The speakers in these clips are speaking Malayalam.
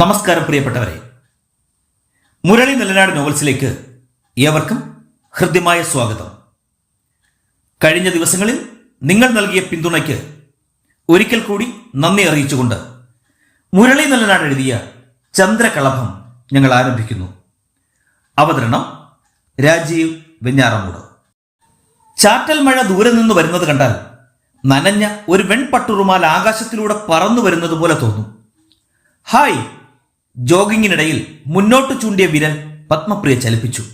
നമസ്കാരം പ്രിയപ്പെട്ടവരെ. മുരളി നെല്ലനാട് നോവൽസിലേക്ക് ഏവർക്കും ഹൃദ്യമായ സ്വാഗതം. കഴിഞ്ഞ ദിവസങ്ങളിൽ നിങ്ങൾ നൽകിയ പിന്തുണയ്ക്ക് ഒരിക്കൽ കൂടി നന്ദി അറിയിച്ചുകൊണ്ട് മുരളി നെല്ലനാട് എഴുതിയ ചന്ദ്രകളഭം ഞങ്ങൾ ആരംഭിക്കുന്നു. അവതരണം രാജീവ് വെഞ്ഞാറമൂട്. ചാറ്റൽ മഴ ദൂരെ നിന്ന് വരുന്നത് കണ്ടാൽ നനഞ്ഞ ഒരു വെൺപട്ടുറുമാൽ ആകാശത്തിലൂടെ പറന്നു വരുന്നത് പോലെ തോന്നും. ഹായ് ജോഗിങ്ങിനിടയിൽ മുന്നോട്ട് ചൂണ്ടിയ വിരൽ പത്മപ്രിയ ചലിപ്പിച്ചു.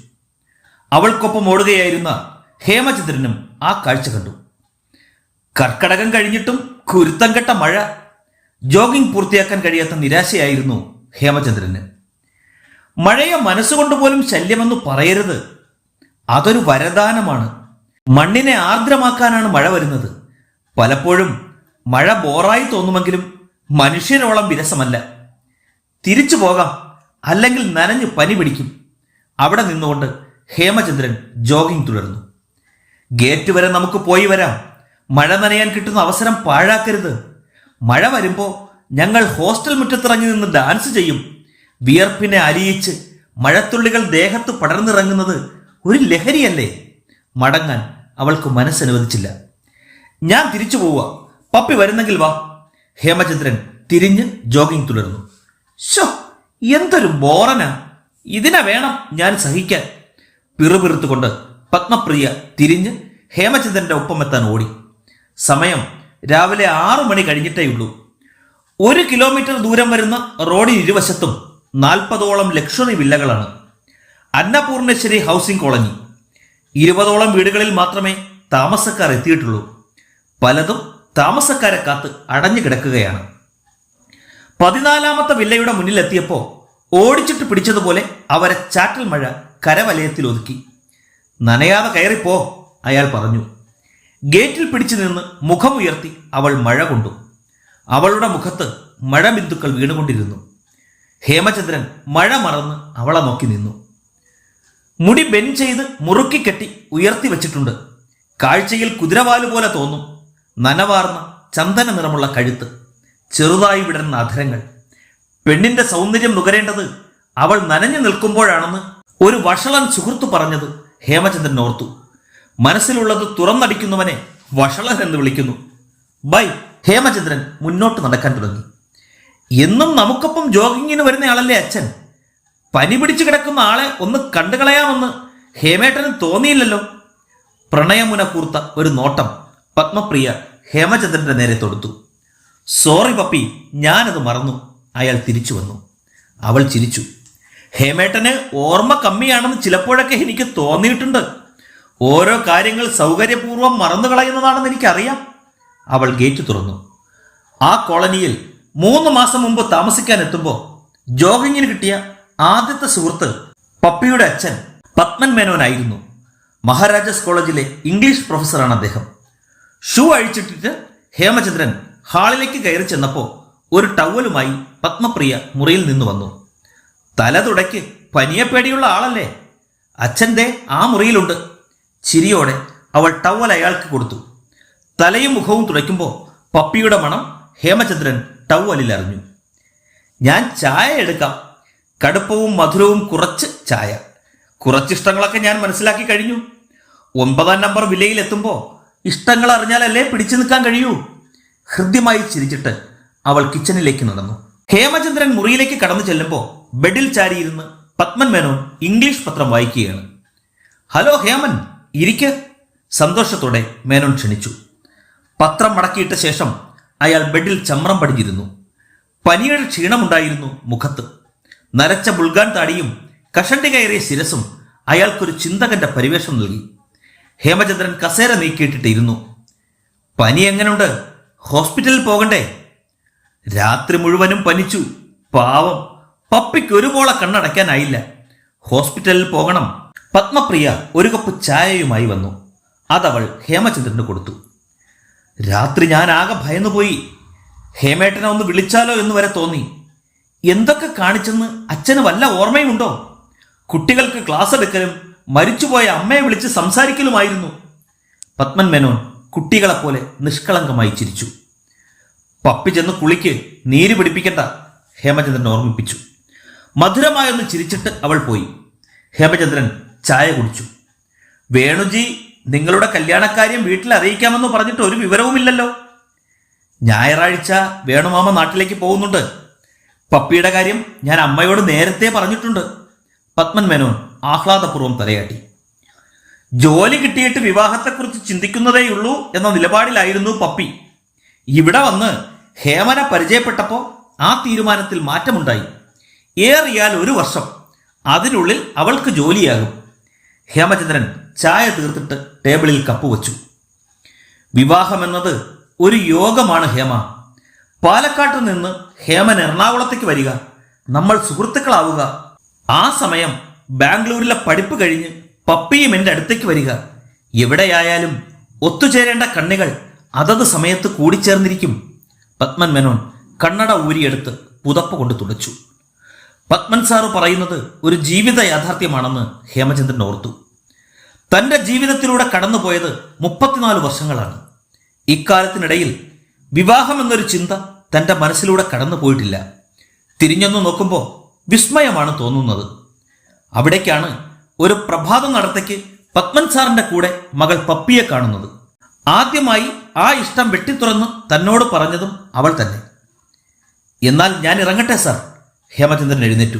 അവൾക്കൊപ്പം ഓടുകയായിരുന്ന ഹേമചന്ദ്രനും ആ കാഴ്ച കണ്ടു. കർക്കടകം കഴിഞ്ഞിട്ടും കുരുത്തം കെട്ട മഴ. ജോഗിംഗ് പൂർത്തിയാക്കാൻ കഴിയാത്ത നിരാശയായിരുന്നു ഹേമചന്ദ്രന്. മഴയെ മനസ്സുകൊണ്ട് പോലും ശല്യമെന്ന് പറയരുത്. അതൊരു വരദാനമാണ്. മണ്ണിനെ ആർദ്രമാക്കാനാണ് മഴ വരുന്നത്. പലപ്പോഴും മഴ ബോറായി തോന്നുമെങ്കിലും മനുഷ്യരോളം വിരസമല്ല. തിരിച്ചു പോകാം. അല്ലെങ്കിൽ നനഞ്ഞു പനി പിടിക്കും. അവിടെ നിന്നുകൊണ്ട് ഹേമചന്ദ്രൻ ജോഗിംഗ് തുടർന്നു. ഗേറ്റ് വരെ നമുക്ക് പോയി വരാം. മഴ നനയാൻ കിട്ടുന്ന അവസരം പാഴാക്കരുത്. മഴ വരുമ്പോൾ ഞങ്ങൾ ഹോസ്റ്റൽ മുറ്റത്തിറങ്ങി നിന്ന് ഡാൻസ് ചെയ്യും. വിയർപ്പിനെ അലിയിച്ച് മഴത്തുള്ളികൾ ദേഹത്ത് പടർന്നിറങ്ങുന്നത് ഒരു ലഹരിയല്ലേ? മടങ്ങാൻ അവൾക്ക് മനസ്സനുവദിച്ചില്ല. ഞാൻ തിരിച്ചു പോവുക. പപ്പി വരുന്നെങ്കിൽ വാ. ഹേമചന്ദ്രൻ തിരിഞ്ഞ് ജോഗിംഗ് തുടർന്നു. ശോ എന്തൊരു ബോറനാ. ഇതിനെ വേണം ഞാൻ സഹിക്കാൻ. പിറുപിറുത്തുകൊണ്ട് പത്മപ്രിയ തിരിഞ്ഞ് ഹേമചന്ദ്രന്റെ ഒപ്പമെത്താൻ ഓടി. സമയം രാവിലെ ആറു മണി കഴിഞ്ഞിട്ടേയുള്ളൂ ഒരു കിലോമീറ്റർ ദൂരം വരുന്ന റോഡിന് ഇരുവശത്തും നാൽപ്പതോളം ലക്ഷറി വില്ലകളാണ്. Annapoorneshwari housing colony. ഇരുപതോളം വീടുകളിൽ മാത്രമേ താമസക്കാർ എത്തിയിട്ടുള്ളൂ. പലതും താമസക്കാരെ കാത്ത് അടഞ്ഞു കിടക്കുകയാണ്. പതിനാലാമത്തെ വില്ലയുടെ മുന്നിലെത്തിയപ്പോൾ ഓടിച്ചിട്ട് പിടിച്ചതുപോലെ അവരെ ചാറ്റൽ മഴ കരവലയത്തിൽ ഒതുക്കി. നനയാതെ കയറിപ്പോ അയാൾ പറഞ്ഞു. ഗേറ്റിൽ പിടിച്ചു നിന്ന് മുഖമുയർത്തി അവൾ മഴ കൊണ്ടു. അവളുടെ മുഖത്ത് മഴബിന്ദുക്കൾ വീണുകൊണ്ടിരുന്നു. ഹേമചന്ദ്രൻ മഴ മറന്ന് അവളെ നോക്കി നിന്നു. മുടി ബെൻ ചെയ്ത് മുറുക്കിക്കെട്ടി ഉയർത്തി വെച്ചിട്ടുണ്ട്. കാഴ്ചയിൽ കുതിരവാലു പോലെ തോന്നും നനവാർന്ന ചന്ദന നിറമുള്ള കഴുത്ത്. ചെറുതായി വിടർന്ന അധരങ്ങൾ. പെണ്ണിന്റെ സൗന്ദര്യം നുകരേണ്ടത് അവൾ നനഞ്ഞു നിൽക്കുമ്പോഴാണെന്ന് ഒരു വഷളൻ സുഹൃത്തു പറഞ്ഞത് ഹേമചന്ദ്രൻ ഓർത്തു. മനസ്സിലുള്ളത് തുറന്നടിക്കുന്നവനെ വഷളൻ എന്ന് വിളിക്കുന്നു. ബൈ ഹേമചന്ദ്രൻ മുന്നോട്ട് നടക്കാൻ തുടങ്ങി. എന്നും നമുക്കൊപ്പം ജോഗിങ്ങിന് വരുന്ന ആളല്ലേ അച്ഛൻ? പനി പിടിച്ചു കിടക്കുന്ന ആളെ ഒന്ന് കണ്ടുകളയാമെന്ന് ഹേമേട്ടന് തോന്നിയില്ലല്ലോ. പ്രണയമുന കൂർത്ത ഒരു നോട്ടം പത്മപ്രിയ ഹേമചന്ദ്രന്റെ നേരെ തൊടുത്തു. Sorry puppy. ഞാനത് മറന്നു. അയാൾ തിരിച്ചു വന്നു. അവൾ ചിരിച്ചു. ഹേമേട്ടന് ഓർമ്മ കമ്മിയാണെന്ന് ചിലപ്പോഴൊക്കെ എനിക്ക് തോന്നിയിട്ടുണ്ട്. ഓരോ കാര്യങ്ങൾ സൗകര്യപൂർവം മറന്നു കളയുന്നതാണെന്ന് എനിക്കറിയാം. അവൾ ഗേറ്റ് തുറന്നു. ആ കോളനിയിൽ മൂന്ന് മാസം മുമ്പ് താമസിക്കാൻ എത്തുമ്പോൾ ജോഗിങ്ങിന് കിട്ടിയ ആദ്യത്തെ സുഹൃത്ത് പപ്പിയുടെ അച്ഛൻ പത്മൻ മേനോനായിരുന്നു. മഹാരാജാസ് കോളേജിലെ ഇംഗ്ലീഷ് പ്രൊഫസറാണ് അദ്ദേഹം. ഷൂ അഴിച്ചിട്ടിട്ട് ഹേമചന്ദ്രൻ ഹാളിലേക്ക് കയറി ചെന്നപ്പോൾ ഒരു ടവലുമായി പത്മപ്രിയ മുറിയിൽ നിന്ന് വന്നു. തല തുടയ്ക്ക് പനിയെ പേടിയുള്ള ആളല്ലേ? അച്ഛന്റെ ആ മുറിയിലുണ്ട്. ചിരിയോടെ അവൾ ടവൽ അയാൾക്ക് കൊടുത്തു. തലയും മുഖവും തുടയ്ക്കുമ്പോൾ പപ്പിയുടെ മണം ഹേമചന്ദ്രൻ ടവലിൽ അറിഞ്ഞു. ഞാൻ ചായ എടുക്കാം. കടുപ്പവും മധുരവും കുറച്ച് ചായ. കുറച്ചിഷ്ടങ്ങളൊക്കെ ഞാൻ മനസ്സിലാക്കി കഴിഞ്ഞു. ഒമ്പതാം നമ്പർ വിലയിലെത്തുമ്പോൾ ഇഷ്ടങ്ങൾ അറിഞ്ഞാലല്ലേ പിടിച്ചു നിൽക്കാൻ കഴിയൂ? ഹൃദ്യമായി ചിരിച്ചിട്ട് അവൾ കിച്ചണിലേക്ക് നടന്നു. ഹേമചന്ദ്രൻ മുറിയിലേക്ക് കടന്നു ചെല്ലുമ്പോൾ ബെഡിൽ ചാരിയിരുന്ന് പത്മൻ മേനോൻ ഇംഗ്ലീഷ് പത്രം വായിക്കുകയാണ്. ഹലോ ഹേമൻ ഇരിക്ക്. സന്തോഷത്തോടെ മേനോൻ ക്ഷണിച്ചു. പത്രം മടക്കിയിട്ട ശേഷം അയാൾ ബെഡിൽ ചമ്രം പടിഞ്ഞിരുന്നു. പനിയുടെ ക്ഷീണമുണ്ടായിരുന്നു മുഖത്ത്. നരച്ച ബുൾഗാൻ താടിയും കഷണ്ടി കയറിയ ശിരസും അയാൾക്കൊരു ചിന്തകന്റെ പരിവേഷം നൽകി. ഹേമചന്ദ്രൻ കസേര നീക്കിയിട്ടിട്ടിരുന്നു. പനി എങ്ങനെയുണ്ട് ഹോസ്പിറ്റലിൽ പോകണ്ടേ? രാത്രി മുഴുവനും പനിച്ചു. പാവം. പപ്പിക്ക് ഒരു പോള കണ്ണടയ്ക്കാനായില്ല. ഹോസ്പിറ്റലിൽ പോകണം. പത്മപ്രിയ ഒരു കപ്പ് ചായയുമായി വന്നു. അതവൾ ഹേമചന്ദ്രന് കൊടുത്തു. രാത്രി ഞാൻ ആകെ ഭയന്നുപോയി. ഹേമേട്ടനെ ഒന്ന് വിളിച്ചാലോ എന്ന് വരെ തോന്നി. എന്തൊക്കെ കാണിച്ചെന്ന് അച്ഛന് വല്ല ഓർമ്മയുമുണ്ടോ? കുട്ടികൾക്ക് ക്ലാസ് എടുക്കലും മരിച്ചുപോയ അമ്മയെ വിളിച്ച് സംസാരിക്കലുമായിരുന്നു. പത്മൻ മേനോൻ കുട്ടികളെപ്പോലെ നിഷ്കളങ്കമായി ചിരിച്ചു. പപ്പി ചെന്ന് കുളിക്ക് നീര് പിടിപ്പിക്കണ്ട ഹേമചന്ദ്രൻ ഓർമ്മിപ്പിച്ചു. മധുരമായൊന്ന് ചിരിച്ചിട്ട് അവൾ പോയി. ഹേമചന്ദ്രൻ ചായ കുടിച്ചു. വേണുജി നിങ്ങളുടെ കല്യാണക്കാര്യം വീട്ടിൽ അറിയിക്കാമെന്ന് പറഞ്ഞിട്ട് ഒരു വിവരവുമില്ലല്ലോ. ഞായറാഴ്ച വേണുമാമ നാട്ടിലേക്ക് പോകുന്നുണ്ട്. പപ്പിയുടെ കാര്യം ഞാൻ അമ്മയോട് നേരത്തെ പറഞ്ഞിട്ടുണ്ട്. പത്മൻ മേനോൻ ആഹ്ലാദപൂർവം തലയാട്ടി. ജോലി കിട്ടിയിട്ട് വിവാഹത്തെക്കുറിച്ച് ചിന്തിക്കുന്നതേയുള്ളൂ എന്ന നിലപാടിലായിരുന്നു പപ്പി. ഇവിടെ വന്ന് ഹേമന പരിചയപ്പെട്ടപ്പോൾ ആ തീരുമാനത്തിൽ മാറ്റമുണ്ടായി. ഏറിയാൽ ഒരു വർഷം അതിനുള്ളിൽ അവൾക്ക് ജോലിയാകും. ഹേമചന്ദ്രൻ ചായ തീർത്തിട്ട് ടേബിളിൽ കപ്പ് വച്ചു. വിവാഹമെന്നത് ഒരു യോഗമാണ് ഹേമ. പാലക്കാട്ട് നിന്ന് ഹേമൻ എറണാകുളത്തേക്ക് വരിക. നമ്മൾ സുഹൃത്തുക്കളാവുക. ആ സമയം ബാംഗ്ലൂരിലെ പഠിപ്പ് കഴിഞ്ഞ് പപ്പിയും എന്റെ അടുത്തേക്ക് വരിക. എവിടെയായാലും ഒത്തുചേരേണ്ട കണ്ണികൾ അതത് സമയത്ത് കൂടിച്ചേർന്നിരിക്കും. പത്മൻ മേനോൻ കണ്ണട ഊരിയെടുത്ത് പുതപ്പ് കൊണ്ട് തുടച്ചു. പത്മൻ സാറ് പറയുന്നത് ഒരു ജീവിത യാഥാർത്ഥ്യമാണെന്ന് ഹേമചന്ദ്രൻ ഓർത്തു. തന്റെ ജീവിതത്തിലൂടെ കടന്നുപോയത് മുപ്പത്തിനാല് വർഷങ്ങളാണ്. ഇക്കാലത്തിനിടയിൽ വിവാഹം എന്നൊരു ചിന്ത തന്റെ മനസ്സിലൂടെ കടന്നു പോയിട്ടില്ല തിരിഞ്ഞൊന്നു നോക്കുമ്പോൾ വിസ്മയമാണ് തോന്നുന്നത്. അവിടേക്കാണ് ഒരു പ്രഭാത നടത്തേക്ക് പത്മൻ സാറിന്റെ കൂടെ മകൾ പപ്പിയെ കാണുന്നത്. ആദ്യമായി ആ ഇഷ്ടം വെട്ടിത്തുറന്ന് തന്നോട് പറഞ്ഞതും അവൾ തന്നെ. എന്നാൽ ഞാൻ ഇറങ്ങട്ടെ സാർ? ഹേമചന്ദ്രൻ എഴുന്നേറ്റു.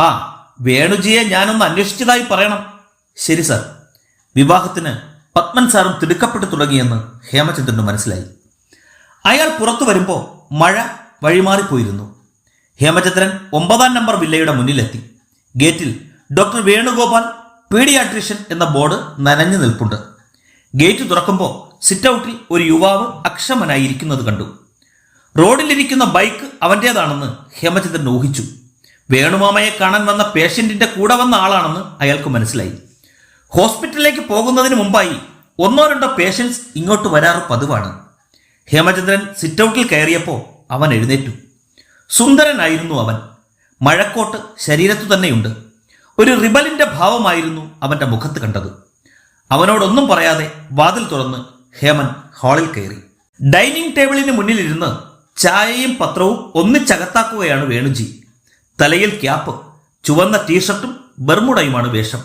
ആ വേണുജിയെ ഞാനൊന്ന് അന്വേഷിച്ചതായി പറയണം. ശരി സാർ. വിവാഹത്തിന് പത്മൻ സാറും തിടുക്കപ്പെട്ടു തുടങ്ങിയെന്ന് ഹേമചന്ദ്രന് മനസ്സിലായി. അയാൾ പുറത്തു വരുമ്പോൾ മഴ വഴിമാറിപ്പോയിരുന്നു. ഹേമചന്ദ്രൻ ഒമ്പതാം നമ്പർ വില്ലയുടെ മുന്നിലെത്തി. ഗേറ്റിൽ ഡോക്ടർ വേണുഗോപാൽ പീഡിയാട്രീഷ്യൻ എന്ന ബോർഡ് നനഞ്ഞു നിൽപ്പുണ്ട്. ഗേറ്റ് തുറക്കുമ്പോൾ സിറ്റ് ഔട്ടിൽ ഒരു യുവാവ് അക്ഷമനായിരിക്കുന്നത് കണ്ടു. റോഡിലിരിക്കുന്ന ബൈക്ക് അവന്റേതാണെന്ന് ഹേമചന്ദ്രൻ ഊഹിച്ചു. വേണുമാമയെ കാണാൻ വന്ന പേഷ്യന്റിന്റെ കൂടെ വന്ന ആളാണെന്ന് അയാൾക്ക് മനസ്സിലായി. ഹോസ്പിറ്റലിലേക്ക് പോകുന്നതിന് മുമ്പായി ഒന്നോ രണ്ടോ പേഷ്യൻസ് ഇങ്ങോട്ട് വരാറ് പതിവാണ്. ഹേമചന്ദ്രൻ സിറ്റൗട്ടിൽ കയറിയപ്പോൾ അവൻ എഴുന്നേറ്റു. സുന്ദരനായിരുന്നു അവൻ. മഴക്കോട്ട് ശരീരത്തു തന്നെയുണ്ട്. ഒരു റിബലിന്റെ ഭാവമായിരുന്നു അവന്റെ മുഖത്ത് കണ്ടത്. അവനോടൊന്നും പറയാതെ വാതിൽ തുറന്ന് ഹേമൻ ഹാളിൽ കയറി. ഡൈനിങ് ടേബിളിന് മുന്നിലിരുന്ന് ചായയും പത്രവും ഒന്നിച്ചകത്താക്കുകയാണ് വേണുജി. തലയിൽ ക്യാപ്പ് ചുവന്ന ടീഷർട്ടും ബർമുടയുമാണ് വേഷം.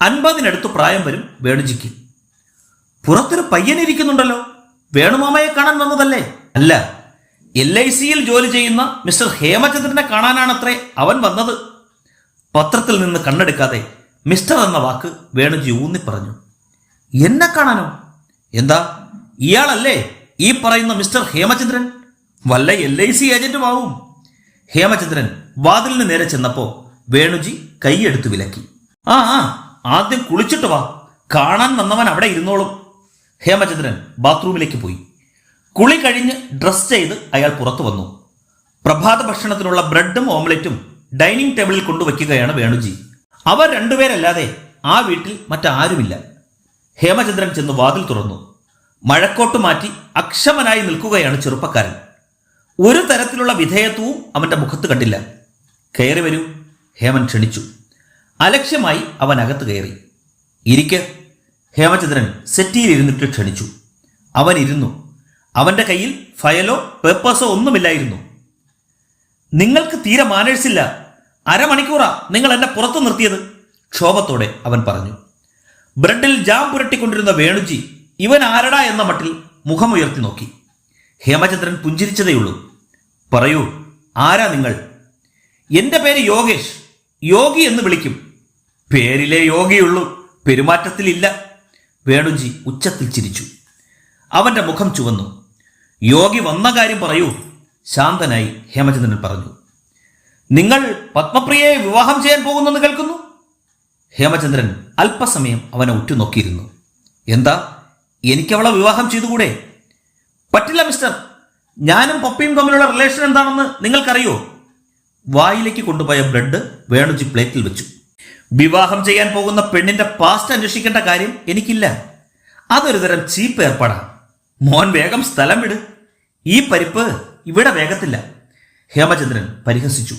അൻപതിനടുത്ത് പ്രായം വരും വേണുജിക്ക്. പുറത്തൊരു പയ്യനിരിക്കുന്നുണ്ടല്ലോ വേണുമാമയെ കാണാൻ വന്നതല്ലേ? അല്ല എൽ ഐ സിയിൽ ജോലി ചെയ്യുന്ന മിസ്റ്റർ ഹേമചന്ദ്രനെ കാണാനാണത്രേ അവൻ വന്നത്. പത്രത്തിൽ നിന്ന് കണ്ണെടുക്കാതെ മിസ്റ്റർ എന്ന വാക്ക് വേണുജി ഊന്നി പറഞ്ഞു എന്നെ കാണാനോ? എന്താ? ഇയാളല്ലേ ഈ പറയുന്ന മിസ്റ്റർ ഹേമചന്ദ്രൻ? വല്ല എൽ ഐ സി ഏജന്റുമാവും ഹേമചന്ദ്രൻ വാതിലിന് നേരെ ചെന്നപ്പോ വേണുജി കൈയെടുത്ത് വിലക്കി. ആ ആ ആദ്യം കുളിച്ചിട്ട് വാ. കാണാൻ വന്നവൻ അവിടെ ഇരുന്നോളും. ഹേമചന്ദ്രൻ ബാത്റൂമിലേക്ക് പോയി. കുളി കഴിഞ്ഞ് ഡ്രസ് ചെയ്ത് അയാൾ പുറത്തു വന്നു. പ്രഭാത ഭക്ഷണത്തിനുള്ള ബ്രെഡും ഓംലെറ്റും ഡൈനിങ് ടേബിളിൽ കൊണ്ടുവയ്ക്കുകയാണ് വേണുജി. അവർ രണ്ടുപേരല്ലാതെ ആ വീട്ടിൽ മറ്റാരുമില്ല. ഹേമചന്ദ്രൻ ചെന്ന് വാതിൽ തുറന്നു. മഴക്കോട്ട് മാറ്റി അക്ഷമനായി നിൽക്കുകയാണ് ചെറുപ്പക്കാരൻ. ഒരു തരത്തിലുള്ള വിധേയത്വവും അവന്റെ മുഖത്ത് കണ്ടില്ല. കയറി വരൂ. ഹേമൻ ക്ഷണിച്ചു. അലക്ഷ്യമായി അവൻ അകത്ത് കയറി. ഇരിക്ക്. ഹേമചന്ദ്രൻ സെറ്റിയിൽ ഇരുന്നിട്ട് ക്ഷണിച്ചു. അവൻ ഇരുന്നു. അവന്റെ കയ്യിൽ ഫയലോ പേപ്പേഴ്സോ ഒന്നുമില്ലായിരുന്നു. നിങ്ങൾക്ക് തീരെ മാനേഴ്സില്ല അരമണിക്കൂറാ നിങ്ങൾ എന്നെ പുറത്തു നിർത്തിയത്. ക്ഷോഭത്തോടെ അവൻ പറഞ്ഞു ബ്രെഡിൽ ജാം പുരട്ടിക്കൊണ്ടിരുന്ന വേണുജി ഇവൻ ആരടാ എന്ന മട്ടിൽ മുഖമുയർത്തി നോക്കി. ഹേമചന്ദ്രൻ പുഞ്ചിരിച്ചതേയുള്ളൂ. പറയൂ ആരാ നിങ്ങൾ? എന്റെ പേര് യോഗേഷ്. യോഗി എന്ന് വിളിക്കും. പേരിലെ യോഗിയുള്ളൂ പെരുമാറ്റത്തിലില്ല. വേണുജി ഉച്ചത്തിൽ ചിരിച്ചു. അവന്റെ മുഖം ചുവന്നു. യോഗി വന്ന കാര്യം പറയൂ ശാന്തനായി ഹേമചന്ദ്രൻ പറഞ്ഞു. നിങ്ങൾ പത്മപ്രിയയെ വിവാഹം ചെയ്യാൻ പോകുന്നെന്ന് കേൾക്കുന്നു? ഹേമചന്ദ്രൻ അല്പസമയം അവനെ ഉറ്റുനോക്കിയിരുന്നു. എന്താ? എനിക്കവളെ വിവാഹം ചെയ്തുകൂടെ? പറ്റില്ല മിസ്റ്റർ. ഞാനും പപ്പിയും തമ്മിലുള്ള റിലേഷൻ എന്താണെന്ന് നിങ്ങൾക്കറിയോ? വായിലേക്ക് കൊണ്ടുപോയ ബ്രെഡ് വേണുജി പ്ലേറ്റിൽ വെച്ചു. വിവാഹം ചെയ്യാൻ പോകുന്ന പെണ്ണിന്റെ പാസ്റ്റ് അന്വേഷിക്കേണ്ട കാര്യം എനിക്കില്ല. അതൊരു തരം ചീപ്പ് ഏർപ്പാടാണ് മോൻ വേഗം സ്ഥലം വിട്. ഈ പരിപ്പ് ഇവിടെ വേഗത്തില്ല. ഹേമചന്ദ്രൻ പരിഹസിച്ചു.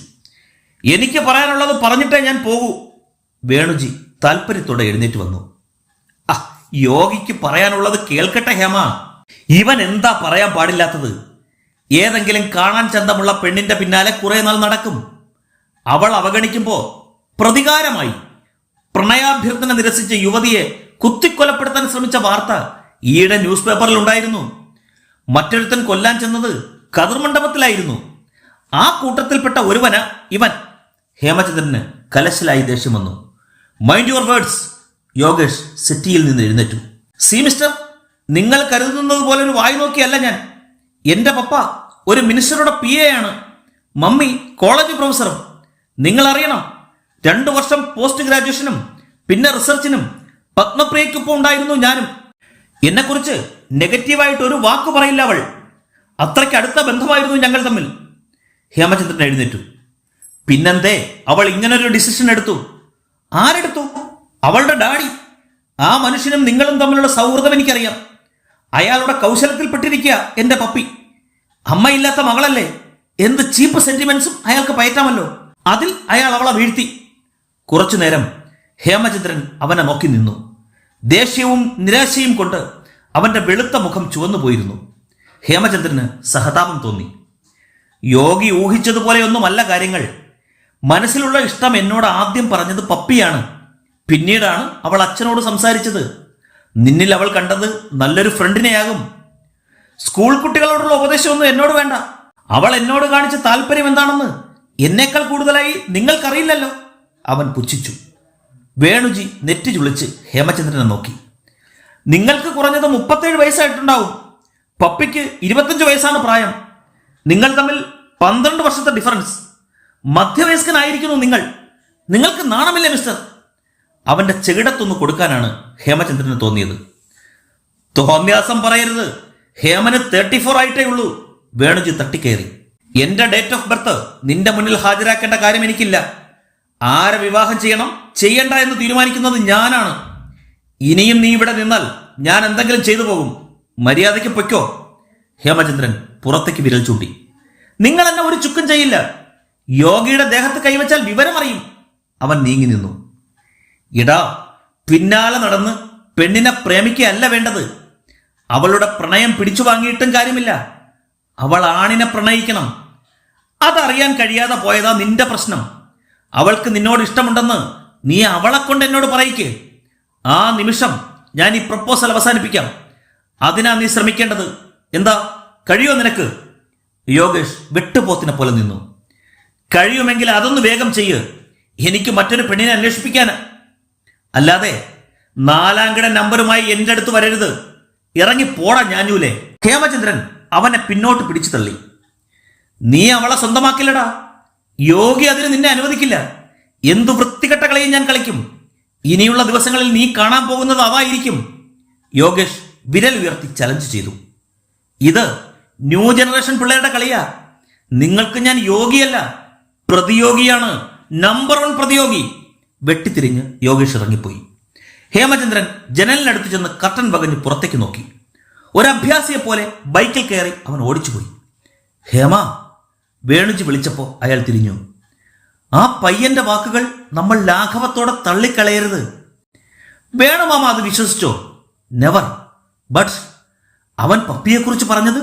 എനിക്ക് പറയാനുള്ളത് പറഞ്ഞിട്ടേ ഞാൻ പോകൂ. വേണുജി താല്പര്യത്തോടെ എഴുന്നേറ്റ് വന്നു. ആ യോഗിക്ക് പറയാനുള്ളത് കേൾക്കട്ടെ ഹേമ. ഇവൻ എന്താ പറയാൻ പാടില്ലാത്തത്? ഏതെങ്കിലും കാണാൻ ചന്തമുള്ള പെണ്ണിന്റെ പിന്നാലെ കുറെ നാൾ നടക്കും. അവൾ അവഗണിക്കുമ്പോൾ പ്രതികാരമായി പ്രണയാഭ്യർത്ഥന നിരസിച്ച യുവതിയെ കുത്തിക്കൊലപ്പെടുത്താൻ ശ്രമിച്ച വാർത്ത ഈയിടെ ന്യൂസ് പേപ്പറിൽ ഉണ്ടായിരുന്നു. മറ്റൊരുത്തൻ കൊല്ലാൻ ചെന്നത് കതിർമണ്ഡപത്തിലായിരുന്നു. ആ കൂട്ടത്തിൽപ്പെട്ട ഒരുവന ഇവൻ ഹേമചന്ദ്രന് കലശലായി ദേഷ്യം വന്നു. മൈൻഡ് യുവർ വേർഡ്സ് യോഗേഷ് സിറ്റിയിൽ നിന്ന് എഴുന്നേറ്റു. സി മിസ്റ്റർ നിങ്ങൾ കരുതുന്നത് പോലെ ഒരു വായി നോക്കിയല്ല ഞാൻ. എന്റെ പപ്പ ഒരു മിനിസ്റ്ററുടെ പി എ ആണ്. മമ്മി കോളേജ് പ്രൊഫസറും. നിങ്ങൾ അറിയണം രണ്ടു വർഷം പോസ്റ്റ് ഗ്രാജുവേഷനും പിന്നെ റിസർച്ചിനും പത്മപ്രിയയ്ക്കൊപ്പം ഉണ്ടായിരുന്നു ഞാനും. എന്നെക്കുറിച്ച് നെഗറ്റീവായിട്ട് ഒരു വാക്ക് പറയില്ല അവൾ. അത്രയ്ക്ക് അടുത്ത ബന്ധമായിരുന്നു ഞങ്ങൾ തമ്മിൽ. ഹേമചന്ദ്രൻ എഴുന്നേറ്റു. പിന്നെന്തേ? അവൾ ഇങ്ങനൊരു ഡിസിഷൻ എടുത്തു. ആരെടുത്തു? അവളുടെ ഡാഡി. ആ മനുഷ്യനും നിങ്ങളും തമ്മിലുള്ള സൗഹൃദം എനിക്കറിയാം. അയാളുടെ കൗശലത്തിൽപ്പെട്ടിരിക്കുക എന്റെ പപ്പി. അമ്മയില്ലാത്ത മകളല്ലേ? എന്ത് ചീപ്പ് സെന്റിമെന്റ്സും അയാൾക്ക് പയറ്റാമല്ലോ. അതിൽ അയാൾ അവളെ വീഴ്ത്തി. കുറച്ചു നേരം ഹേമചന്ദ്രൻ അവനെ നോക്കി നിന്നു. ദേഷ്യവും നിരാശയും കൊണ്ട് അവന്റെ വെളുത്ത മുഖം ചുവന്നു പോയിരുന്നു. ഹേമചന്ദ്രന് സഹതാപം തോന്നി. യോഗി ഊഹിച്ചതുപോലെയൊന്നുമല്ല കാര്യങ്ങൾ. മനസ്സിലുള്ള ഇഷ്ടം എന്നോട് ആദ്യം പറഞ്ഞത് പപ്പിയാണ്. പിന്നീടാണ് അവൾ അച്ഛനോട് സംസാരിച്ചത്. നിന്നിൽ അവൾ കണ്ടത് നല്ലൊരു ഫ്രണ്ടിനെയാകും. സ്കൂൾ കുട്ടികളോടുള്ള ഉപദേശമൊന്നും എന്നോട് വേണ്ട. അവൾ എന്നോട് കാണിച്ച താല്പര്യം എന്താണെന്ന് എന്നേക്കാൾ കൂടുതലായി നിങ്ങൾക്കറിയില്ലല്ലോ. അവൻ പുച്ഛിച്ചു. വേണുജി നെറ്റി ചുളിച്ച് ഹേമചന്ദ്രനെ നോക്കി. നിങ്ങൾക്ക് കുറഞ്ഞത് മുപ്പത്തേഴ് വയസ്സായിട്ടുണ്ടാവും. പപ്പിക്ക് ഇരുപത്തഞ്ച് വയസ്സാണ് പ്രായം. നിങ്ങൾ തമ്മിൽ പന്ത്രണ്ട് വർഷത്തെ ഡിഫറൻസ് മധ്യവയസ്കനായിരിക്കുന്നു നിങ്ങൾ. നിങ്ങൾക്ക് നാണമില്ല മിസ്റ്റർ? അവന്റെ ചെകിടത്തൊന്ന് കൊടുക്കാനാണ് ഹേമചന്ദ്രന് തോന്നിയത്. തോന്നിയാസം പറയരുത്. ഹേമന് തേർട്ടി ഫോർ ആയിട്ടേ ഉള്ളൂ. വേണുജി തട്ടിക്കയറി എന്റെ ഡേറ്റ് ഓഫ് ബർത്ത് നിന്റെ മുന്നിൽ ഹാജരാക്കേണ്ട കാര്യം എനിക്കില്ല. ആരെ വിവാഹം ചെയ്യണം? ചെയ്യണ്ട എന്ന് തീരുമാനിക്കുന്നത് ഞാനാണ്. ഇനിയും നീ ഇവിടെ നിന്നാൽ ഞാൻ എന്തെങ്കിലും ചെയ്തു പോകും. മര്യാദയ്ക്ക് പൊയ്ക്കോ. ഹേമചന്ദ്രൻ പുറത്തേക്ക് വിരൽ ചൂണ്ടി. നിങ്ങൾ എന്നെ ഒരു ചുക്കും ചെയ്യില്ല. യോഗിയുടെ ദേഹത്ത് കൈവച്ചാൽ വിവരമറിയും. അവൻ നീങ്ങി നിന്നു. ഇടാ പിന്നാലെ നടന്ന് പെണ്ണിനെ പ്രേമിക്കുകയല്ല വേണ്ടത്. അവളുടെ പ്രണയം പിടിച്ചു വാങ്ങിയിട്ടും കാര്യമില്ല. അവൾ ആണിനെ പ്രണയിക്കണം. അതറിയാൻ കഴിയാതെ പോയതാ നിന്റെ പ്രശ്നം. അവൾക്ക് നിന്നോട് ഇഷ്ടമുണ്ടെന്ന് നീ അവളെ കൊണ്ട് എന്നോട് പറയിക്ക്. ആ നിമിഷം ഞാൻ ഈ പ്രപ്പോസൽ അവസാനിപ്പിക്കാം. അതിനാ നീ ശ്രമിക്കേണ്ടത്. എന്താ? കഴിയോ നിനക്ക്? യോഗേഷ് വെട്ടുപോത്തിനെ പോലെ നിന്നു. കഴിയുമെങ്കിൽ അതൊന്ന് വേഗം ചെയ്യ്. എനിക്ക് മറ്റൊരു പെണ്ണിനെ അന്വേഷിപ്പിക്കാൻ അല്ലാതെ നാലാംകിട നമ്പറുമായി എന്റെ അടുത്ത് വരരുത്. ഇറങ്ങി പോടാ ഞാനൂലേ ഹേമചന്ദ്രൻ അവനെ പിന്നോട്ട് പിടിച്ചു തള്ളി. നീ അവളെ സ്വന്തമാക്കില്ലടാ. യോഗി അതിന് നിന്നെ അനുവദിക്കില്ല. എന്തു വൃത്തികെട്ട കളിയും ഞാൻ കളിക്കും. ഇനിയുള്ള ദിവസങ്ങളിൽ നീ കാണാൻ പോകുന്നത് അവായിരിക്കും യോഗേഷ് വിരൽ ഉയർത്തി ചലഞ്ച് ചെയ്തു. ഇത് ന്യൂ ജനറേഷൻ പിള്ളേരുടെ കളിയാ. നിങ്ങൾക്ക് ഞാൻ യോഗിയല്ല. പ്രതിയോഗിയാണ്. നമ്പർ വൺ പ്രതിയോഗി. വെട്ടിത്തിരിഞ്ഞ് യോഗേഷ് ഇറങ്ങിപ്പോയി. ഹേമചന്ദ്രൻ ജനലിനടുത്ത് ചെന്ന് കർട്ടൻ വകഞ്ഞ് പുറത്തേക്ക് നോക്കി. ഒരഭ്യാസിയെ പോലെ ബൈക്കിൽ കയറി അവൻ ഓടിച്ചുപോയി. ഹേമ വേണിച്ച് വിളിച്ചപ്പോൾ അയാൾ തിരിഞ്ഞു. ആ പയ്യന്റെ വാക്കുകൾ നമ്മൾ ലാഘവത്തോടെ തള്ളിക്കളയരുത്. വേണുമാമ അത് വിശ്വസിച്ചോ? നെവർ ബട്ട് അവൻ പപ്പിയെക്കുറിച്ച് പറഞ്ഞത്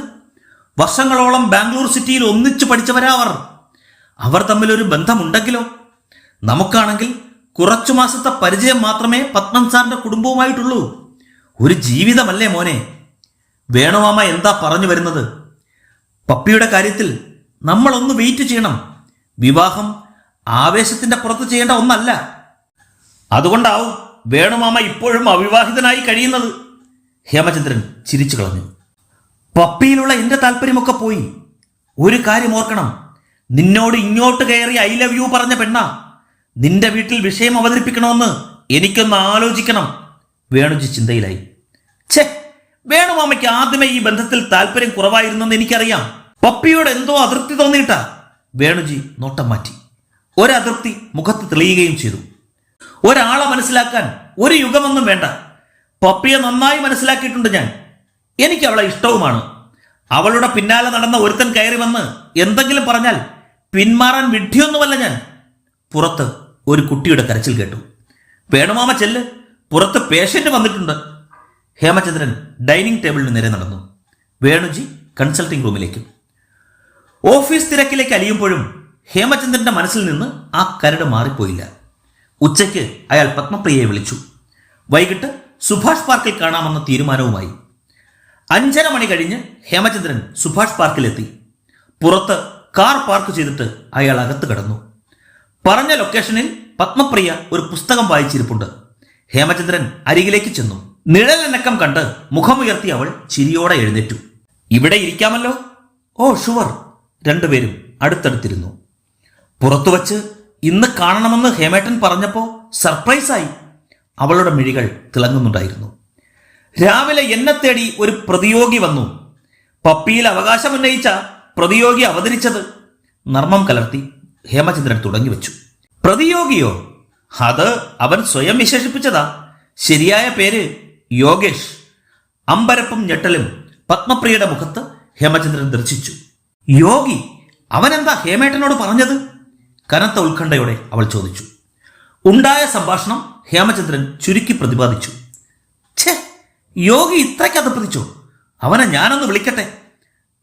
വർഷങ്ങളോളം ബാംഗ്ലൂർ സിറ്റിയിൽ ഒന്നിച്ചു പഠിച്ചവരാ അവർ അവർ തമ്മിൽ ഒരു ബന്ധമുണ്ടെങ്കിലോ? നമുക്കാണെങ്കിൽ കുറച്ചു മാസത്തെ പരിചയം മാത്രമേ പത്മൻ സാറിന്റെ കുടുംബവുമായിട്ടുള്ളൂ. ഒരു ജീവിതമല്ലേ മോനെ? വേണുമാമ എന്താ പറഞ്ഞു വരുന്നത്? പപ്പിയുടെ കാര്യത്തിൽ നമ്മളൊന്ന് വെയിറ്റ് ചെയ്യണം. വിവാഹം ആവേശത്തിന്റെ പുറത്ത് ചെയ്യേണ്ട ഒന്നല്ല. അതുകൊണ്ടാവും വേണുമാമ ഇപ്പോഴും അവിവാഹിതനായി കഴിയുന്നത്. ഹേമചന്ദ്രൻ ചിരിച്ചു കളഞ്ഞു. പപ്പിയിലുള്ള എന്റെ താല്പര്യമൊക്കെ പോയി. ഒരു കാര്യം ഓർക്കണം. നിന്നോട് ഇങ്ങോട്ട് കയറി ഐ ലവ് യു പറഞ്ഞ പെണ്ണ. നിന്റെ വീട്ടിൽ വിഷയം അവതരിപ്പിക്കണമെന്ന് എനിക്കൊന്ന് ആലോചിക്കണം. വേണുജി ചിന്തയിലായി. ഛേ വേണുമാമയ്ക്ക് ആദ്യമേ ഈ ബന്ധത്തിൽ താല്പര്യം കുറവായിരുന്നെന്ന് എനിക്കറിയാം. പപ്പിയോട് എന്തോ അതൃപ്തി തോന്നിയിട്ടാ. വേണുജി നോട്ടം മാറ്റി. ഒരതൃപ്തി മുഖത്ത് തെളിയുകയും ചെയ്തു. ഒരാളെ മനസ്സിലാക്കാൻ ഒരു യുഗമൊന്നും വേണ്ട. പപ്പിയെ നന്നായി മനസ്സിലാക്കിയിട്ടുണ്ട് ഞാൻ. എനിക്ക് അവളെ ഇഷ്ടവുമാണ്. അവളുടെ പിന്നാലെ നടന്ന ഒരുത്തൻ കയറി വന്ന് എന്തെങ്കിലും പറഞ്ഞാൽ പിന്മാറാൻ വിഡ്ഢിയൊന്നുമല്ല ഞാൻ. പുറത്ത് ഒരു കുട്ടിയുടെ കരച്ചിൽ കേട്ടു. വേണുമാമ ചെല്ല്. പുറത്ത് പേഷ്യന്റ് വന്നിട്ടുണ്ട്. ഹേമചന്ദ്രൻ ഡൈനിങ് ടേബിളിന് നേരെ നടന്നു. വേണുജി കൺസൾട്ടിംഗ് റൂമിലേക്ക് ഓഫീസ് തിരക്കിലേക്ക് അലിയുമ്പോഴും ഹേമചന്ദ്രന്റെ മനസ്സിൽ നിന്ന് ആ കരട് മാറിപ്പോയില്ല. ഉച്ചയ്ക്ക് അയാൾ പത്മപ്രിയയെ വിളിച്ചു. വൈകിട്ട് സുഭാഷ് പാർക്കിൽ കാണാമെന്ന തീരുമാനവുമായി. അഞ്ചര മണി കഴിഞ്ഞ് ഹേമചന്ദ്രൻ സുഭാഷ് പാർക്കിലെത്തി. പുറത്ത് കാർ പാർക്ക് ചെയ്തിട്ട് അയാൾ അകത്ത് കടന്നു. പറഞ്ഞ ലൊക്കേഷനിൽ പത്മപ്രിയ ഒരു പുസ്തകം വായിച്ചിരിപ്പുണ്ട്. ഹേമചന്ദ്രൻ അരികിലേക്ക് ചെന്നു. നിഴലനക്കം കണ്ട് മുഖമുയർത്തി അവൾ ചിരിയോടെ എഴുന്നേറ്റു. ഇവിടെ ഇരിക്കാമല്ലോ? Oh sure. രണ്ടുപേരും അടുത്തടുത്തിരുന്നു. പുറത്തു വച്ച് ഇന്ന് കാണണമെന്ന് ഹേമേട്ടൻ പറഞ്ഞപ്പോൾ സർപ്രൈസായി. അവളുടെ മിഴികൾ തിളങ്ങുന്നുണ്ടായിരുന്നു. രാവിലെ എന്നെ തേടി ഒരു പ്രതിയോഗി വന്നു. പപ്പിയിൽ അവകാശമുന്നയിച്ച പ്രതിയോഗി അവതരിച്ചത് നർമ്മം കലർത്തി ഹേമചന്ദ്രൻ തുടങ്ങി വെച്ചു. പ്രതിയോഗിയോ? അത് അവൻ സ്വയം വിശേഷിപ്പിച്ചതാ. ശരിയായ പേര് യോഗേഷ്. അമ്പരപ്പും ഞെട്ടലും പത്മപ്രിയയുടെ മുഖത്ത് ഹേമചന്ദ്രൻ ദർശിച്ചു. യോഗി അവനെന്താ ഹേമേട്ടനോട് പറഞ്ഞത്? കനത്ത ഉത്കണ്ഠയോടെ അവൾ ചോദിച്ചു. ഉണ്ടായ സംഭാഷണം ഹേമചന്ദ്രൻ ചുരുക്കി പ്രതിപാദിച്ചു. ഛേ യോഗി ഇത്രയ്ക്ക് അതപ്പതിച്ചോ അവനെ ഞാനൊന്ന് വിളിക്കട്ടെ.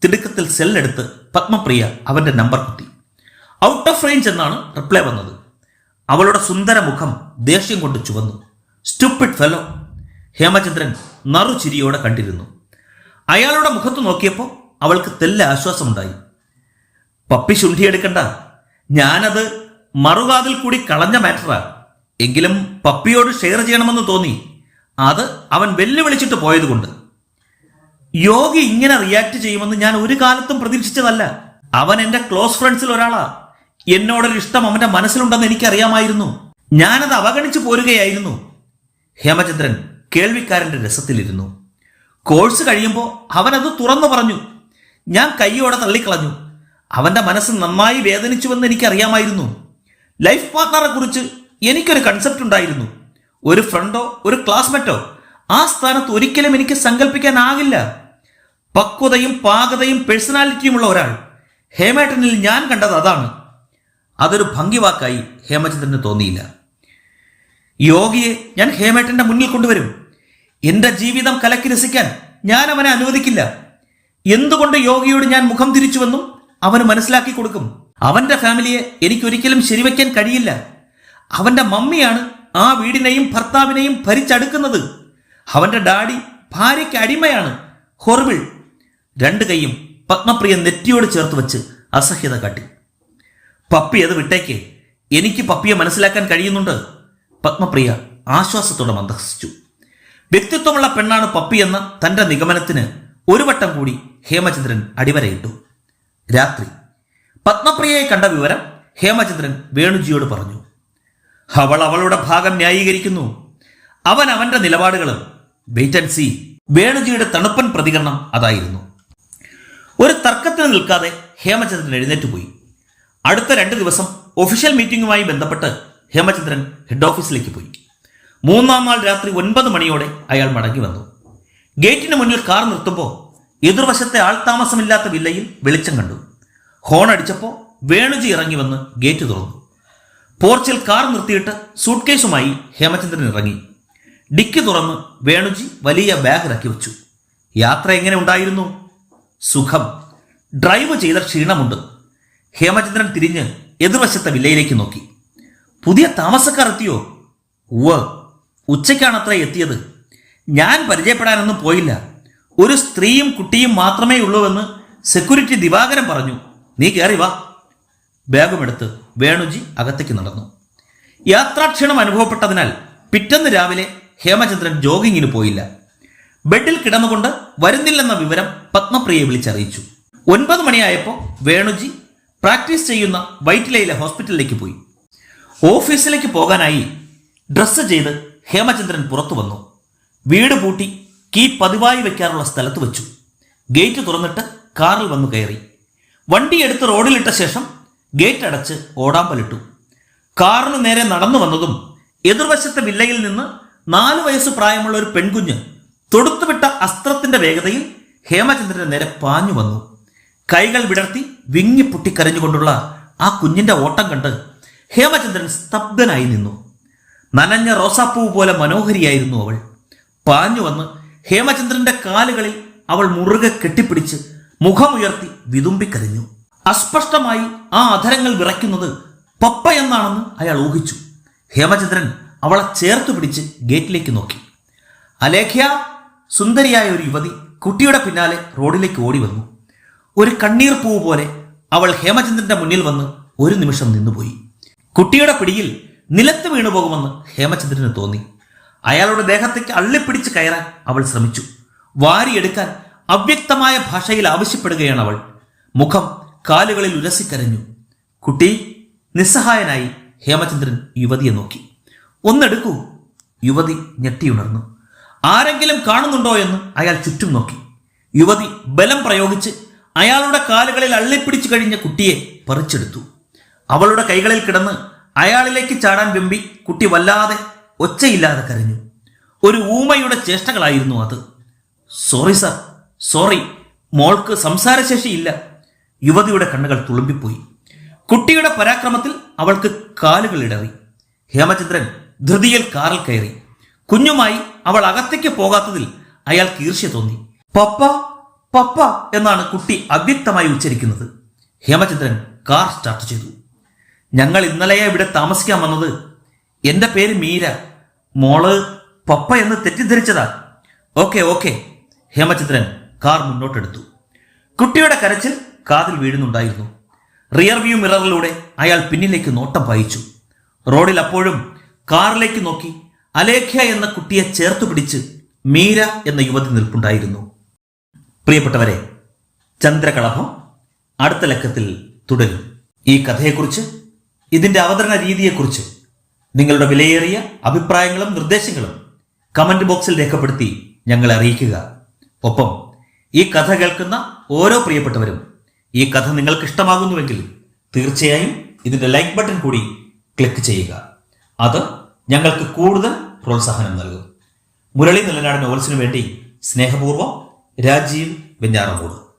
തിടുക്കത്തിൽ സെല്ലെടുത്ത് പത്മപ്രിയ അവന്റെ നമ്പർ കുത്തി. ഔട്ട് ഓഫ് റേഞ്ച് എന്നാണ് റിപ്ലൈ വന്നത്. അവളുടെ സുന്ദര മുഖം ദേഷ്യം കൊണ്ട് ചുവന്നു. സ്റ്റുപ്പിഡ് ഫെലോ ഹേമചന്ദ്രൻ നറുചിരിയോടെ കണ്ടിരുന്നു. അയാളുടെ മുഖത്ത് നോക്കിയപ്പോൾ അവൾക്ക് തെല്ല ആശ്വാസമുണ്ടായി. പപ്പി ശുണ്ഠിയെടുക്കണ്ട ഞാനത് മറുകാതിൽ കൂടി കളഞ്ഞ മാറ്ററാ എങ്കിലും പപ്പിയോട് ഷെയർ ചെയ്യണമെന്ന് തോന്നി. അത് അവൻ വെല്ലുവിളിച്ചിട്ട് പോയതുകൊണ്ട്. യോഗി ഇങ്ങനെ റിയാക്ട് ചെയ്യുമെന്ന് ഞാൻ ഒരു കാലത്തും പ്രതീക്ഷിച്ചതല്ല. അവൻ എന്റെ ക്ലോസ് ഫ്രണ്ട്സിൽ ഒരാളാ. എന്നോടൊരു ഇഷ്ടം അവന്റെ മനസ്സിലുണ്ടെന്ന് എനിക്കറിയാമായിരുന്നു. ഞാനത് അവഗണിച്ചു പോരുകയായിരുന്നു. ഹേമചന്ദ്രൻ കേൾവിക്കാരന്റെ രസത്തിലിരുന്നു. കോഴ്സ് കഴിയുമ്പോൾ അവനത് തുറന്നു പറഞ്ഞു. ഞാൻ കൈയോടെ തള്ളിക്കളഞ്ഞു. അവന്റെ മനസ്സ് നന്നായി വേദനിച്ചുവെന്ന് എനിക്കറിയാമായിരുന്നു. ലൈഫ് പാർട്ട്ണറെ കുറിച്ച് എനിക്കൊരു കൺസെപ്റ്റ് ഉണ്ടായിരുന്നു. ഒരു ഫ്രണ്ടോ ഒരു ക്ലാസ്മേറ്റോ ആ സ്ഥാനത്ത് ഒരിക്കലും എനിക്ക് സങ്കല്പിക്കാനാകില്ല പക്വതയും പാകതയും പേഴ്സണാലിറ്റിയുമുള്ള ഒരാൾ ഹേമേട്ടനിൽ ഞാൻ കണ്ടത് അതാണ്. അതൊരു ഭംഗിവാക്കായി ഹേമചന്ദ്രന് തോന്നിയില്ല. യോഗിയെ ഞാൻ ഹേമേട്ടന്റെ മുന്നിൽ കൊണ്ടുവരും. എന്റെ ജീവിതം കലക്കി രസിക്കാൻ ഞാൻ അവനെ അനുവദിക്കില്ല. എന്തുകൊണ്ട് യോഗിയോട് ഞാൻ മുഖം തിരിച്ചുവെന്നും അവന് മനസ്സിലാക്കി കൊടുക്കും. അവന്റെ ഫാമിലിയെ എനിക്കൊരിക്കലും ശരിവയ്ക്കാൻ കഴിയില്ല. അവന്റെ മമ്മിയാണ് ആ വീടിനെയും ഭർത്താവിനെയും ഭരിച്ചടുക്കുന്നത്. അവന്റെ ഡാഡി ഭാര്യയ്ക്ക് അടിമയാണ്. ഹൊറിബിൾ രണ്ട് കൈയും പത്മപ്രിയ നെറ്റിയോട് ചേർത്ത് വെച്ച് അസഹ്യത കാട്ടി. പപ്പി അത് വിട്ടേക്ക്. എനിക്ക് പപ്പിയെ മനസ്സിലാക്കാൻ കഴിയുന്നുണ്ട്. പത്മപ്രിയ ആശ്വാസത്തോടെ മന്ദഹസിച്ചു. വ്യക്തിത്വമുള്ള പെണ്ണാണ് പപ്പി എന്ന തന്റെ നിഗമനത്തിന് ഒരു വട്ടം കൂടി ഹേമചന്ദ്രൻ അടിവരയിട്ടു. രാത്രി പത്മപ്രിയയെ കണ്ട വിവരം ഹേമചന്ദ്രൻ വേണുജിയോട് പറഞ്ഞു. അവൾ അവളുടെ ഭാഗം ന്യായീകരിക്കുന്നു. അവൻ അവന്റെ നിലപാടുകളും വെയിറ്റ് ആൻഡ് സി വേണുജിയുടെ തണുപ്പൻ പ്രതികരണം അതായിരുന്നു. ഒരു തർക്കത്തിന് നിൽക്കാതെ ഹേമചന്ദ്രൻ എഴുന്നേറ്റ് പോയി. അടുത്ത രണ്ട് ദിവസം ഒഫീഷ്യൽ മീറ്റിംഗുമായി ബന്ധപ്പെട്ട് ഹേമചന്ദ്രൻ ഹെഡ് ഓഫീസിലേക്ക് പോയി. മൂന്നാം നാൾ രാത്രി ഒൻപത് മണിയോടെ അയാൾ മടങ്ങി വന്നു. ഗേറ്റിന് മുന്നിൽ കാർ നിർത്തുമ്പോൾ എതിർവശത്തെ ആൾതാമസമില്ലാത്ത വില്ലയിൽ വെളിച്ചം കണ്ടു. ഹോൺ അടിച്ചപ്പോൾ വേണുജി ഇറങ്ങി വന്ന് ഗേറ്റ് തുറന്നു. പോർച്ചിൽ കാർ നിർത്തിയിട്ട് സൂട്ട്കേസുമായി ഹേമചന്ദ്രൻ ഇറങ്ങി. ഡിക്കി തുറന്ന് വേണുജി വലിയ ബാഗ് ഇറക്കി വെച്ചു. യാത്ര എങ്ങനെ ഉണ്ടായിരുന്നു? സുഖം. ഡ്രൈവ് ചെയ്ത ക്ഷീണമുണ്ട്. ഹേമചന്ദ്രൻ തിരിഞ്ഞ് എതിർവശത്തെ വില്ലയിലേക്ക് നോക്കി. പുതിയ താമസക്കാർ എത്തിയോ? ഉവ് ഉച്ചയ്ക്കാണത്ര എത്തിയത്. ഞാൻ പരിചയപ്പെടാനൊന്നും പോയില്ല. ഒരു സ്ത്രീയും കുട്ടിയും മാത്രമേ ഉള്ളൂവെന്ന് സെക്യൂരിറ്റി ദിവാകരൻ പറഞ്ഞു. നീ കയറി വാ. ബാഗുമെടുത്ത് വേണുജി അകത്തേക്ക് നടന്നു. യാത്രാക്ഷീണം അനുഭവപ്പെട്ടതിനാൽ പിറ്റന്ന് രാവിലെ ഹേമചന്ദ്രൻ ജോഗിങ്ങിന് പോയില്ല. ബെഡിൽ കിടന്നുകൊണ്ട് വരുന്നില്ലെന്ന വിവരം പത്മപ്രിയെ വിളിച്ചറിയിച്ചു. ഒൻപത് മണിയായപ്പോൾ വേണുജി പ്രാക്ടീസ് ചെയ്യുന്ന വൈറ്റിലയിലെ ഹോസ്പിറ്റലിലേക്ക് പോയി. ഓഫീസിലേക്ക് പോകാനായി ഡ്രസ്സ് ചെയ്ത് ഹേമചന്ദ്രൻ പുറത്തു വന്നു. വീട് പൂട്ടി കീ പതിവായി വെക്കാറുള്ള സ്ഥലത്ത് വെച്ചു. ഗേറ്റ് തുറന്നിട്ട് കാറിൽ വന്നു കയറി. വണ്ടി എടുത്ത് റോഡിലിട്ട ശേഷം ഗേറ്റ് അടച്ച് ഓടാമ്പലിട്ടു കാറിന് നേരെ നടന്നു വന്നതും എതിർവശത്തെ വില്ലയിൽ നിന്ന് നാലു വയസ്സ് പ്രായമുള്ള ഒരു പെൺകുഞ്ഞ് തൊടുത്തുവിട്ട അസ്ത്രത്തിന്റെ വേഗതയിൽ ഹേമചന്ദ്രന്റെ നേരെ പാഞ്ഞു വന്നു. കൈകൾ വിടർത്തി വിങ്ങി പൊട്ടിക്കരഞ്ഞുകൊണ്ടുള്ള ആ കുഞ്ഞിന്റെ ഓട്ടം കണ്ട് ഹേമചന്ദ്രൻ സ്തബ്ധനായി നിന്നു. നനഞ്ഞ റോസാപ്പൂവ് പോലെ മനോഹരിയായിരുന്നു അവൾ. പാഞ്ഞു വന്ന് ഹേമചന്ദ്രന്റെ കാലുകളിൽ അവൾ മുറുകെ കെട്ടിപ്പിടിച്ച് മുഖമുയർത്തി വിതുമ്പിക്കരഞ്ഞു. അസ്പഷ്ടമായി ആ അധരങ്ങൾ വിറയ്ക്കുന്നത് പപ്പ എന്നാണെന്ന് അയാൾ ഊഹിച്ചു. ഹേമചന്ദ്രൻ അവളെ ചേർത്ത് പിടിച്ച് ഗേറ്റിലേക്ക് നോക്കി. അലേഖ്യ സുന്ദരിയായ ഒരു യുവതി കുട്ടിയുടെ പിന്നാലെ റോഡിലേക്ക് ഓടി വന്നു. ഒരു കണ്ണീർ പൂവ് പോലെ അവൾ ഹേമചന്ദ്രന്റെ മുന്നിൽ വന്ന് ഒരു നിമിഷം നിന്നുപോയി. കുട്ടിയുടെ പിടിയിൽ നിലത്ത് വീണുപോകുമെന്ന് ഹേമചന്ദ്രന് തോന്നി. അയാളുടെ ദേഹത്തേക്ക് അള്ളിപ്പിടിച്ച് കയറാൻ അവൾ ശ്രമിച്ചു. വാരിയെടുക്കാൻ അവ്യക്തമായ ഭാഷയിൽ ആവശ്യപ്പെടുകയാണ് അവൾ. മുഖം കാലുകളിൽ ഉരസിക്കരഞ്ഞു കുട്ടി നിസ്സഹായനായി ഹേമചന്ദ്രൻ യുവതിയെ നോക്കി. ഒന്നെടുക്കൂ. യുവതി ഞെട്ടിയുണർന്നു. ആരെങ്കിലും കാണുന്നുണ്ടോ എന്ന് അയാൾ ചുറ്റും നോക്കി. യുവതി ബലം പ്രയോഗിച്ച് അയാളുടെ കാലുകളിൽ അള്ളിപ്പിടിച്ചു കഴിഞ്ഞ കുട്ടിയെ പറിച്ചെടുത്തു. അവളുടെ കൈകളിൽ കിടന്ന് അയാളിലേക്ക് ചാടാൻ വെമ്പി കുട്ടി വല്ലാതെ ഒച്ചയില്ലാതെ കരഞ്ഞു. ഒരു ഊമയുടെ ചേഷ്ടകളായിരുന്നു അത്. Sorry sir sorry. മോൾക്ക് സംസാരശേഷിയില്ല. യുവതിയുടെ കണ്ണുകൾ തുളുമ്പിപ്പോയി. കുട്ടിയുടെ പരാക്രമത്തിൽ അവൾക്ക് കാലുകൾ ഇടറി. ഹേമചന്ദ്രൻ ധൃതിയിൽ കാറിൽ കയറി. കുഞ്ഞുമായി അവൾ അകത്തേക്ക് പോകാത്തതിൽ അയാൾ ഈർഷ്യ തോന്നി. പപ്പ പപ്പ എന്നാണ് കുട്ടി അവ്യക്തമായി ഉച്ചരിക്കുന്നത്. ഹേമചന്ദ്രൻ കാർ സ്റ്റാർട്ട് ചെയ്തു. ഞങ്ങൾ ഇന്നലെയെ ഇവിടെ താമസിക്കാൻ വന്നത്. എന്റെ പേര് മീര. മോൾ പപ്പ എന്ന് തെറ്റിദ്ധരിച്ചതാ. Okay okay. ഹേമചന്ദ്രൻ കാർ മുന്നോട്ടെടുത്തു. കുട്ടിയുടെ കരച്ചിൽ കാതിൽ വീഴുന്നുണ്ടായിരുന്നു. റിയർ വ്യൂ മിററിലൂടെ അയാൾ പിന്നിലേക്ക് നോട്ടം പായിച്ചു. റോഡിൽ അപ്പോഴും കാറിലേക്ക് നോക്കി അലേഖ്യ എന്ന കുട്ടിയെ ചേർത്തു പിടിച്ച് മീര എന്ന യുവതി നിൽപ്പുണ്ടായിരുന്നു. പ്രിയപ്പെട്ടവരെ ചന്ദ്രകളഭം അടുത്ത ലക്കത്തിൽ തുടരും. ഈ കഥയെക്കുറിച്ച് ഇതിന്റെ അവതരണ രീതിയെക്കുറിച്ച് നിങ്ങളുടെ വിലയേറിയ അഭിപ്രായങ്ങളും നിർദ്ദേശങ്ങളും കമന്റ് ബോക്സിൽ രേഖപ്പെടുത്തി ഞങ്ങളെ അറിയിക്കുക. ഒപ്പം ഈ കഥ കേൾക്കുന്ന ഓരോ പ്രിയപ്പെട്ടവരും ഈ കഥ നിങ്ങൾക്ക് ഇഷ്ടമാകുന്നുവെങ്കിൽ തീർച്ചയായും ഇതിന്റെ ലൈക്ക് ബട്ടൺ കൂടി ക്ലിക്ക് ചെയ്യുക. അത് ഞങ്ങൾക്ക് കൂടുതൽ പ്രോത്സാഹനം നൽകും. മുരളി നിലനാട് നോവൽസിനു വേണ്ടി സ്നേഹപൂർവം രാജീവ് വെഞ്ഞാറമൂട്.